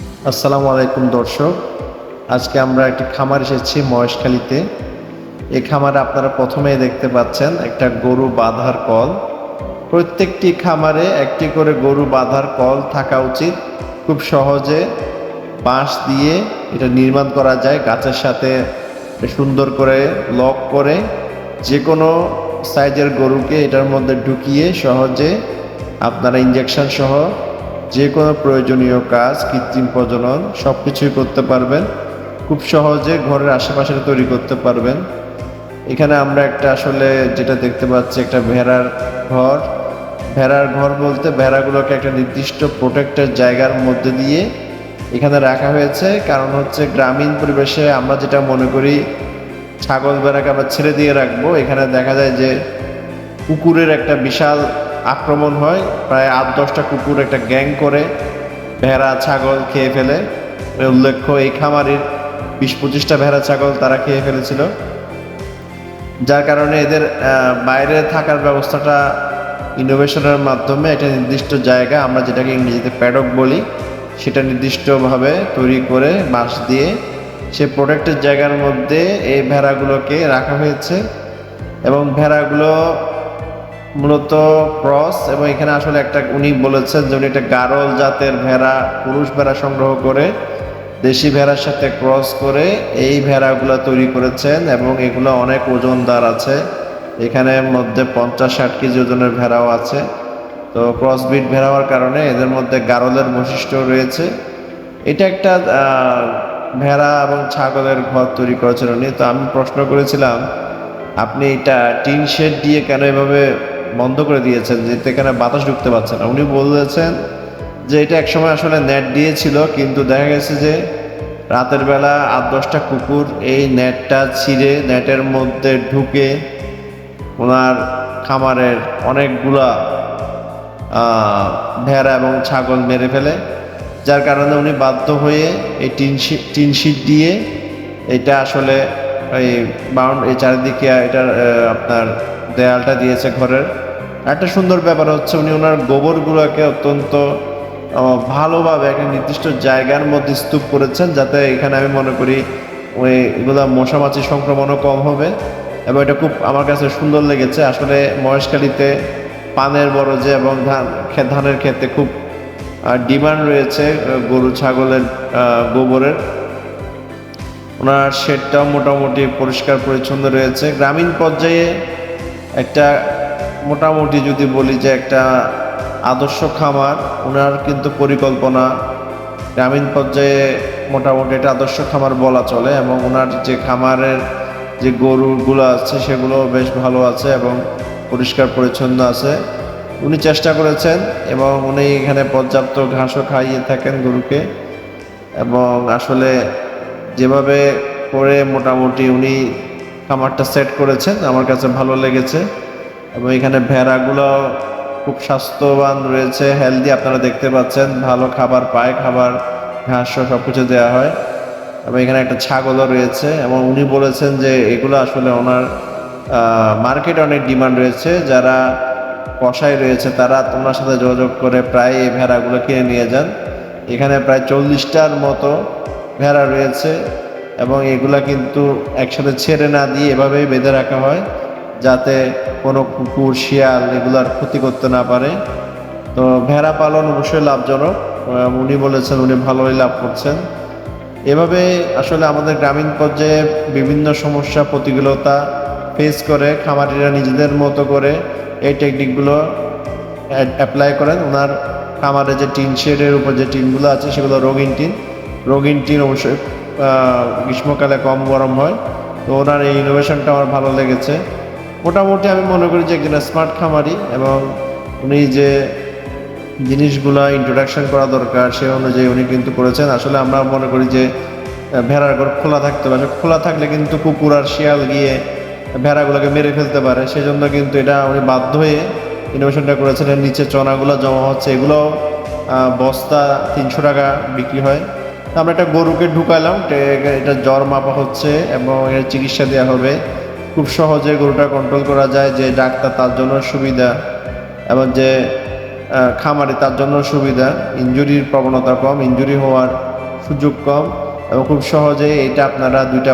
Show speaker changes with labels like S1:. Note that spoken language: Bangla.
S1: আসসালামু আলাইকুম, দর্শক। আজকে আমরা একটি খামার এসেছি মহেশখালীতে। এই খামারে আপনারা প্রথমেই দেখতে পাচ্ছেন একটা গরু বাঁধার কল। প্রত্যেকটি খামারে একটি করে গরু বাঁধার কল থাকা উচিত। খুব সহজে বাঁশ দিয়ে এটা নির্মাণ করা যায়, গাছের সাথে সুন্দর করে লক করে। যে কোনো সাইজের গরুকে এটার মধ্যে ঢুকিয়ে সহজে আপনারা ইঞ্জেকশন সহ যে কোনো প্রয়োজনীয় কাজ, কৃত্রিম প্রজনন সব কিছুই করতে পারবেন। খুব সহজে ঘরের আশেপাশে তৈরি করতে পারবেন। এখানে আমরা একটা আসলে যেটা দেখতে পাচ্ছি, একটা ভেড়ার ঘর। ভেড়ার ঘর বলতে ভেড়াগুলোকে একটা নির্দিষ্ট প্রোটেক্টের জায়গার মধ্যে দিয়ে এখানে রাখা হয়েছে। কারণ হচ্ছে গ্রামীণ পরিবেশে আমরা যেটা মনে করি, ছাগল ভেড়াকে আমরা ছেড়ে দিয়ে রাখব। এখানে দেখা যায় যে কুকুরের একটা বিশাল আক্রমণ হয়। প্রায় আট, দশটা কুকুর একটা গ্যাং করে, ভেড়া, ছাগল খেয়ে ফেলে। উল্লেখ্য, এই খামারির বিশ পঁচিশটা ভেড়া, ছাগল তারা খেয়ে ফেলেছিল। যার কারণে এদের বাইরে থাকার ব্যবস্থাটা ইনোভেশনের মাধ্যমে একটা নির্দিষ্ট জায়গা, আমরা যেটাকে ইংরেজিতে প্যাডক বলি, সেটা নির্দিষ্টভাবে তৈরি করে বাঁশ দিয়ে সে প্রোটেক্টের জায়গার মধ্যে এই ভেড়াগুলোকে রাখা হয়েছে। এবং ভেড়াগুলো মূলত ক্রস এবং এখানে আসলে একটা উনি বলেছেন যে উনি একটা গারল জাতের ভেড়া, পুরুষ ভেড়া সংগ্রহ করে, দেশি ভেড়ার সাথে ক্রস করে এই ভেড়াগুলো তৈরি করেছেন এবং এগুলো অনেক ওজনদার আছে। এখানে মধ্যে পঞ্চাশ ষাট কেজি ওজনের ভেড়াও আছে। তো ক্রসবিট ভেড়া হওয়ার কারণে এদের মধ্যে গারলের বৈশিষ্ট্য রয়েছে। এটা একটা ভেড়া এবং ছাগলের ঘর তৈরি করেছেন উনি। তো আমি প্রশ্ন করেছিলাম, আপনি এটা টিন শেড দিয়ে কেন এভাবে বন্ধ করে দিয়েছেন যে এখানে বাতাস ঢুকতে পারছে না। উনি বলেছেন যে এটা একসময় আসলে নেট দিয়েছিল, কিন্তু দেখা গেছে যে রাতের বেলা আট দশটা কুকুর এই নেটটা ছিঁড়ে নেটের মধ্যে ঢুকে ওনার খামারের অনেকগুলা ভেড়া এবং ছাগল মেরে ফেলে, যার কারণে উনি বাধ্য হয়ে এই টিন শি- টিন শিট দিয়ে এটা আসলে এই বাউন্ড, এই চারিদিকে এটার আপনার দেয়ালটা দিয়েছে ঘরের। একটা সুন্দর ব্যাপার হচ্ছে উনি ওনার গোবরগুলোকে অত্যন্ত ভালোভাবে একটা নির্দিষ্ট জায়গার মধ্যে স্তূপ করেছেন যাতে এখানে আমি মনে করি ওই এগুলো মশামাছি সংক্রমণও কম হবে। এবং এটা খুব আমার কাছে সুন্দর লেগেছে। আসলে মহেশখালীতে পানের বরজে এবং ধান ধানের ক্ষেত্রে খুব ডিমান্ড রয়েছে গরু, ছাগলের গোবরের। ওনার শেডটাও মোটামুটি পরিষ্কার পরিচ্ছন্ন রয়েছে। গ্রামীণ পর্যায়ে একটা মোটামুটি যদি বলি যে একটা আদর্শ খামার ওনার কিন্তু পরিকল্পনা গ্রামীণ পর্যায়ে মোটামুটি একটা আদর্শ খামার বলা চলে এবং ওনার যে খামারের যে গরুগুলো আছে সেগুলো বেশ ভালো আছে এবং পরিষ্কার পরিচ্ছন্ন আছে। উনি চেষ্টা করেছেন এবং উনি এখানে পর্যাপ্ত ঘাসও খাইয়ে থাকেন গরুকে এবং আসলে যেভাবে করে মোটামুটি উনি খামারটা সেট করেছেন, আমার কাছে ভালো লেগেছে। এবং এখানে ভেড়াগুলো খুব স্বাস্থ্যবান রয়েছে হেলদি আপনারা দেখতে পাচ্ছেন, ভালো খাবার পায়, খাবার, ঘাস সব কিছু দেওয়া হয়। এবং এখানে একটা ছাগলও রয়েছে, এবং উনি বলেছেন যে এগুলো আসলে ওনার মার্কেটে অনেক ডিমান্ড রয়েছে। যারা কষাই রয়েছে, তারা তোমার সাথে যোগাযোগ করে প্রায় এই ভেড়াগুলো কিনে নিয়ে যান। এখানে প্রায় চল্লিশটার মতো ভেড়া রয়েছে। এবং এগুলা কিন্তু একসাথে ছেড়ে না দিয়ে এভাবেই বেঁধে রাখা হয় যাতে কোনো কুকুর, শিয়াল এগুলার ক্ষতি করতে না পারে। তো ভেড়া পালন অবশ্যই লাভজনক। উনি বলেছেন উনি ভালোই লাভ করছেন। এভাবে আসলে আমাদের গ্রামীণ পর্যায়ে বিভিন্ন সমস্যা, প্রতিকূলতা ফেস করে খামারিরা নিজেদের মতো করে এই টেকনিকগুলো অ্যাপ্লাই করেন। ওনার খামারে যে টিন শেডের উপর যে টিনগুলো আছে সেগুলো রঙিন টিন। রঙিন টিন অবশ্যই গ্রীষ্মকালে কম গরম হয়, তো ওনার এই ইনোভেশনটা আমার ভালো লেগেছে। মোটামুটি আমি মনে করি যে একজন স্মার্ট খামারি এবং উনি যে জিনিসগুলো ইন্ট্রোডাকশন করা দরকার, সে অনুযায়ী উনি কিন্তু করেছেন। আসলে আমরা মনে করি যে ভেড়ার ঘর খোলা থাকতে পারে খোলা থাকলে কিন্তু কুকুর আর শিয়াল গিয়ে ভেড়াগুলোকে মেরে ফেলতে পারে। সেজন্য কিন্তু এটা উনি বাধ্য হয়ে ইনোভেশনটা করেছেন। নিচে চনাগুলো জমা হচ্ছে এগুলো বস্তা তিনশো টাকা বিক্রি হয়। আমরা একটা গরুকে ঢুকালাম এটা জ্বর মাপা হচ্ছে এবং এর চিকিৎসা দেওয়া হবে। খুব সহজে গরুটা কন্ট্রোল করা যায়, যে ডাক্তার তার জন্য সুবিধা এবং যে খামারে তার জন্য সুবিধা। ইঞ্জুরির প্রবণতা কম ইঞ্জুরি হওয়ার সুযোগ কম এবং খুব সহজে এটা আপনারা দুইটা